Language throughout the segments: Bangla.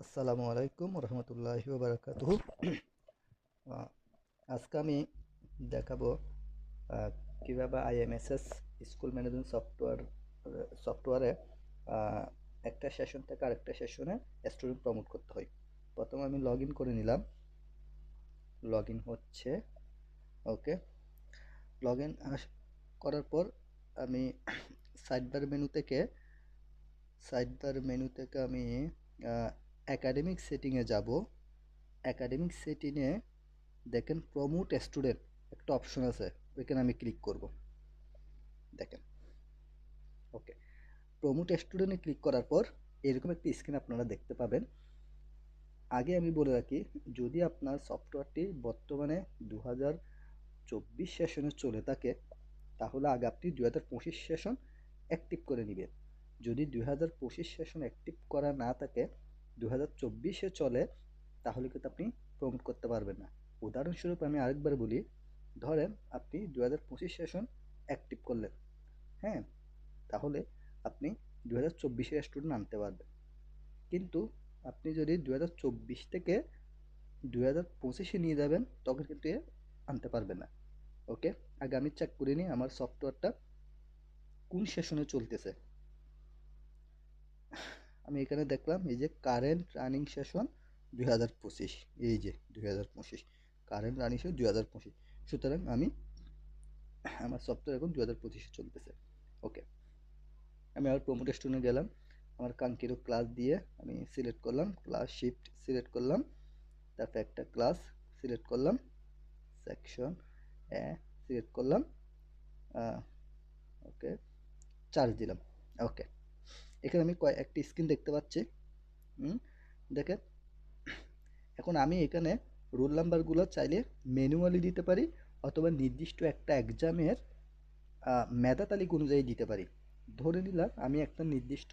আসসালামু আলাইকুম রহমতুল্লাহি বারাকাতুহু আজকে আমি দেখাবো কীভাবে আইএমএসএস, স্কুল ম্যানেজমেন্ট সফটওয়্যার, সফটওয়্যারে একটা সেশন থেকে আরেকটা সেশনে স্টুডেন্ট প্রমোট করতে হয়। প্রথমে আমি লগ করে নিলাম। লগ হচ্ছে ওকে লগ করার পর আমি সাইডবার মেনু থেকে সাইডবার মেনু থেকে আমি একাডেমিক সেটিংয়ে যাব। একাডেমিক সেটিংয়ে দেখেন প্রমোট স্টুডেন্ট একটা অপশন আছে, ওইখানে আমি ক্লিক করব। দেখেন ওকে প্রমোট স্টুডেন্টে ক্লিক করার পর এরকম একটি স্ক্রিন আপনারা দেখতে পাবেন। আগে আমি বলে রাখি, যদি আপনার সফটওয়্যারটি বর্তমানে দু হাজার চব্বিশ সেশনে চলে থাকে, তাহলে আগে আপনি দু হাজার পঁচিশ সেশন অ্যাক্টিভ করে নেবেন। যদি দুই হাজার পঁচিশ সেশন অ্যাক্টিভ করা না থাকে দু হাজার চব্বিশে চলে, তাহলে কিন্তু আপনি প্রমোট করতে পারবেন না। উদাহরণস্বরূপ আমি আরেকবার বলি, ধরেন আপনি দু হাজার পঁচিশ সেশন অ্যাক্টিভ করলেন। হ্যাঁ তাহলে আপনি দু হাজার স্টুডেন্ট আনতে পারবেন। কিন্তু আপনি যদি দু হাজার চব্বিশ থেকে দু হাজার পঁচিশে নিয়ে যাবেন, তখন কিন্তু এ আনতে পারবেন না। ওকে আগে আমি চেক করে নিই আমার সফটওয়্যারটা কোন সেশনে চলতেছে। আমি এখানে দেখলাম, এই যে কারেন্ট রানিং সেশন দুই হাজার পঁচিশ, এই যে দুই হাজার পঁচিশ কারেন্ট রানিং সেশন দুই হাজার পঁচিশ। সুতরাং আমি আমার সফটওয়্যার এখন দুই হাজার পঁচিশে চলতেছে। ওকে আমি আবার প্রমোট স্টুডেন্টে গেলাম। আমার কাঙ্ক্ষিত ক্লাস দিয়ে আমি সিলেক্ট করলাম ক্লাস শিফট সিলেক্ট করলাম, তারপর একটা ক্লাস সিলেক্ট করলাম সেকশন এ সিলেক্ট করলাম ওকে চার্জ দিলাম। ওকে এখানে আমি কয় একটি স্ক্রিন দেখতে পাচ্ছি। দেখেন। এখন আমি এখানে রোল নাম্বারগুলো চাইলে ম্যানুয়ালি দিতে পারি অথবা নির্দিষ্ট একটা এক্সামের মেধা তালিকা অনুযায়ী দিতে পারি। ধরে নিলাম আমি একটা নির্দিষ্ট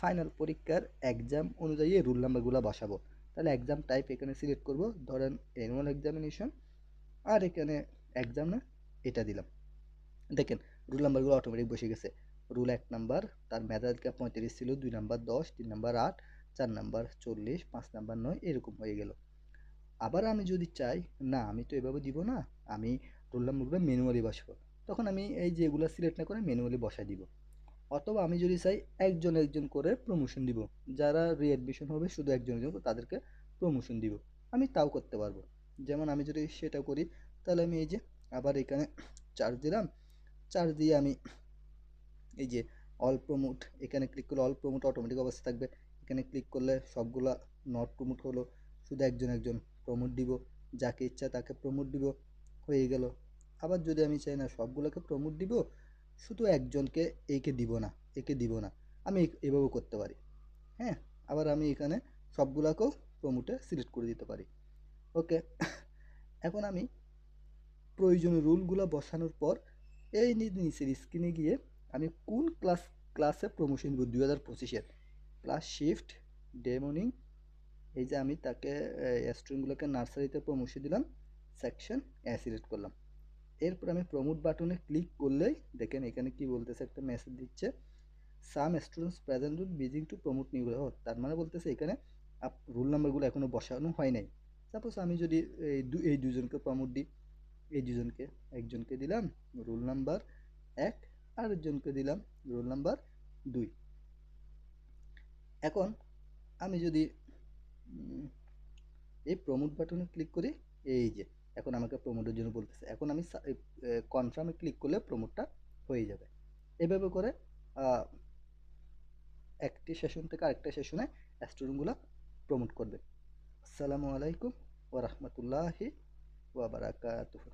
ফাইনাল পরীক্ষার এক্সাম অনুযায়ী রোল নাম্বারগুলো বসাবো। তাহলে এক্সাম টাইপ এখানে সিলেক্ট করব। ধরেন অ্যানুয়াল এক্সামিনেশন আর এখানে এক্সাম না এটা দিলাম। দেখেন রোল নাম্বারগুলো অটোমেটিক বসে গেছে। রুল এক নাম্বার, তার মেধাদিকা পঁয়ত্রিশ ছিল, দুই নাম্বার দশ, তিন নাম্বার আট, চার নাম্বার চল্লিশ, পাঁচ নাম্বার নয়, এরকম হয়ে গেল। আবার আমি যদি চাই, না, আমি তো এভাবে দিব না, আমি রোল নাম্বারগুলো ম্যানুয়ালি বসাবো। তখন আমি এই যেগুলো সিলেক্ট না করে ম্যানুয়ালি বসাই দিব। অথবা আমি যদি চাই একজন একজন করে প্রমোশন দিব, যারা রিঅ্যাডমিশন হবে শুধু একজন একজন তাদেরকে প্রমোশন দিব, আমি তাও করতে পারব। যেমন আমি যদি সেটা করি, তাহলে আমি এই যে আবার এখানে চার্জ দিলাম, চার্জ দিয়ে আমি এই যে অল প্রমোট এখানে ক্লিক করলে অল প্রমোট অটোমেটিক অবস্থা থাকবে। এখানে ক্লিক করলে সবগুলা নট প্রমোট হলো। শুধু একজন একজন প্রমোট দিব, যাকে ইচ্ছা তাকে প্রমোট দিব, হয়ে গেল। আবার যদি আমি চাই না সবগুলোকে প্রমোট দিব, শুধু একজনকে একে দিব না, একে দিব না। আমি এভাবেও করতে পারি। হ্যাঁ আবার আমি এখানে সবগুলাকেও প্রমোটে সিলেক্ট করে দিতে পারি। ওকে এখন আমি প্রয়োজনীয় রুলগুলো বসানোর পর এই নিচের স্ক্রিনে গিয়ে আমি কোন ক্লাস ক্লাসে প্রমোশন দিব দুই হাজার পঁচিশের? ক্লাস শিফট ডে মর্নিং এই যে আমি তাকে স্টুডেন্টগুলোকে নার্সারিতে প্রমোশন দিলাম সেকশন এ সিলেক্ট করলাম। এরপর আমি প্রমোট বাটনে ক্লিক করলেই দেখেন এখানে কি বলতেছে, একটা মেসেজ দিচ্ছে সাম স্টুডেন্টস প্রেজেন্ট বিজিং টু প্রমোট নিউ তার মানে বলতেছে এখানে রুল নাম্বারগুলো এখনও বসানো হয় নাই। সাপোজ আমি যদি এই দু, এই দুজনকে প্রমোট দিই, এই দুজনকে, একজনকে দিলাম রোল নাম্বার এক আর একজনকে দিলাম, রোল নাম্বার দুই। এখন আমি যদি এই প্রমোট বাটনে ক্লিক করি, এই যে, এখন আমাকে প্রমোটের জন্য বলতেছে। এখন আমি কনফার্মে ক্লিক করলে প্রমোটটা হয়ে যাবে। এভাবে করে একটি সেশন থেকে আরেকটা সেশনে স্টুডেন্টগুলো প্রমোট করবে। আসসালামু আলাইকুম ওয়া রাহমাতুল্লাহি ওয়া বারাকাতুহু।